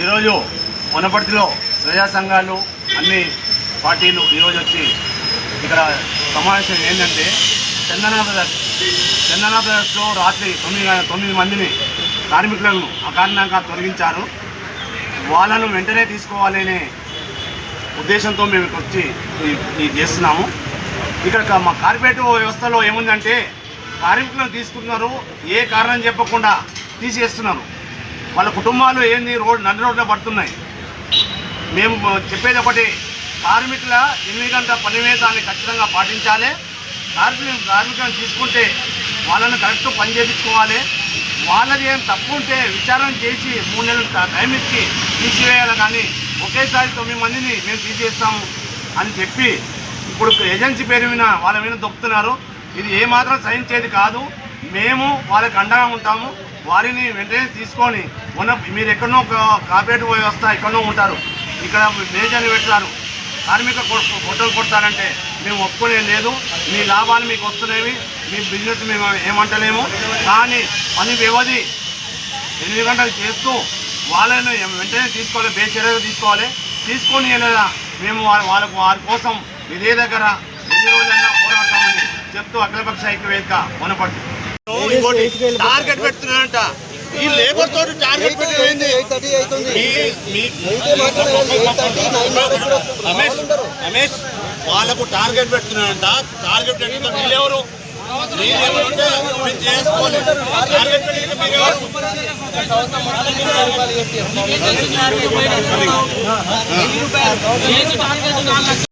ఈరోజు వనపర్తిలో ప్రజా సంఘాలు అన్ని పార్టీలు ఈరోజు వచ్చి ఇక్కడ సమావేశం ఏంటంటే చందనా బ్రదర్స్ చందనా బ్రదర్స్లో రాత్రి తొమ్మిది తొమ్మిది మందిని కార్మికులను అకారణంగా తొలగించారు. వాళ్ళను వెంటనే తీసుకోవాలనే ఉద్దేశంతో మేము వచ్చి ఇది చేస్తున్నాము. ఇక్కడ మా కార్పొరేట్ వ్యవస్థలో ఏముందంటే కార్మికులను తీసుకున్నారు ఏ కారణం చెప్పకుండా తీసేస్తున్నారు. వాళ్ళ కుటుంబాలు ఏంది? రోడ్ నడి రోడ్లో పడుతున్నాయి. మేము చెప్పేది ఒకటి కార్మికుల ఎనిమిది గంటల పని వేతాన్ని ఖచ్చితంగా పాటించాలి. కార్మికులు కార్మికులను తీసుకుంటే వాళ్ళని కరెక్ట్ పని చేయించుకోవాలి. వాళ్ళది ఏం తప్పు ఉంటే విచారణ చేసి మూడు నెలలు టైం ఇచ్చి తీసివేయాలి కానీ ఒకేసారి తొమ్మిది మందిని మేము తీసేస్తాము అని చెప్పి ఇప్పుడు ఏజెన్సీ పేరు మీద వాళ్ళ మీద దొక్కుతున్నారు. ఇది ఏమాత్రం సహించేది కాదు. మేము వాళ్ళకి అండగా ఉంటాము. వారిని వెంటనే తీసుకొని ఉన్న మీరు ఎక్కడనో పోయి వస్తా ఎక్కడనో ఉంటారు. ఇక్కడ మేజర్ని పెట్టారు కార్మిక కొ- కొడతారంటే మేము ఒప్పుకునే లేదు. మీ లాభాలు మీకు వస్తున్నాయి. మీ బిజినెస్ మేము ఏమంటలేము. కానీ పని వ్యవధి ఎనిమిది గంటలు చేస్తూ వాళ్ళని వెంటనే తీసుకోవాలి. బేచర్యగా తీసుకోవాలి. తీసుకొని లేదా మేము వాళ్ళకు వారి కోసం ఇదే దగ్గర ఎన్ని రోజులైనా పోరాడతామని చెప్తూ అఖిలపక్ష ఐక్యవేదిక ఇంకోటి టార్గెట్ పెడుతున్నారంట ఈ లేబర్ తోటి టార్గెట్ పెట్టింది రమేష్ రమేష్ వాళ్ళకు టార్గెట్ పెడుతున్నారంట టార్గెట్ వీళ్ళెవరు అంటే మీరు టార్గెట్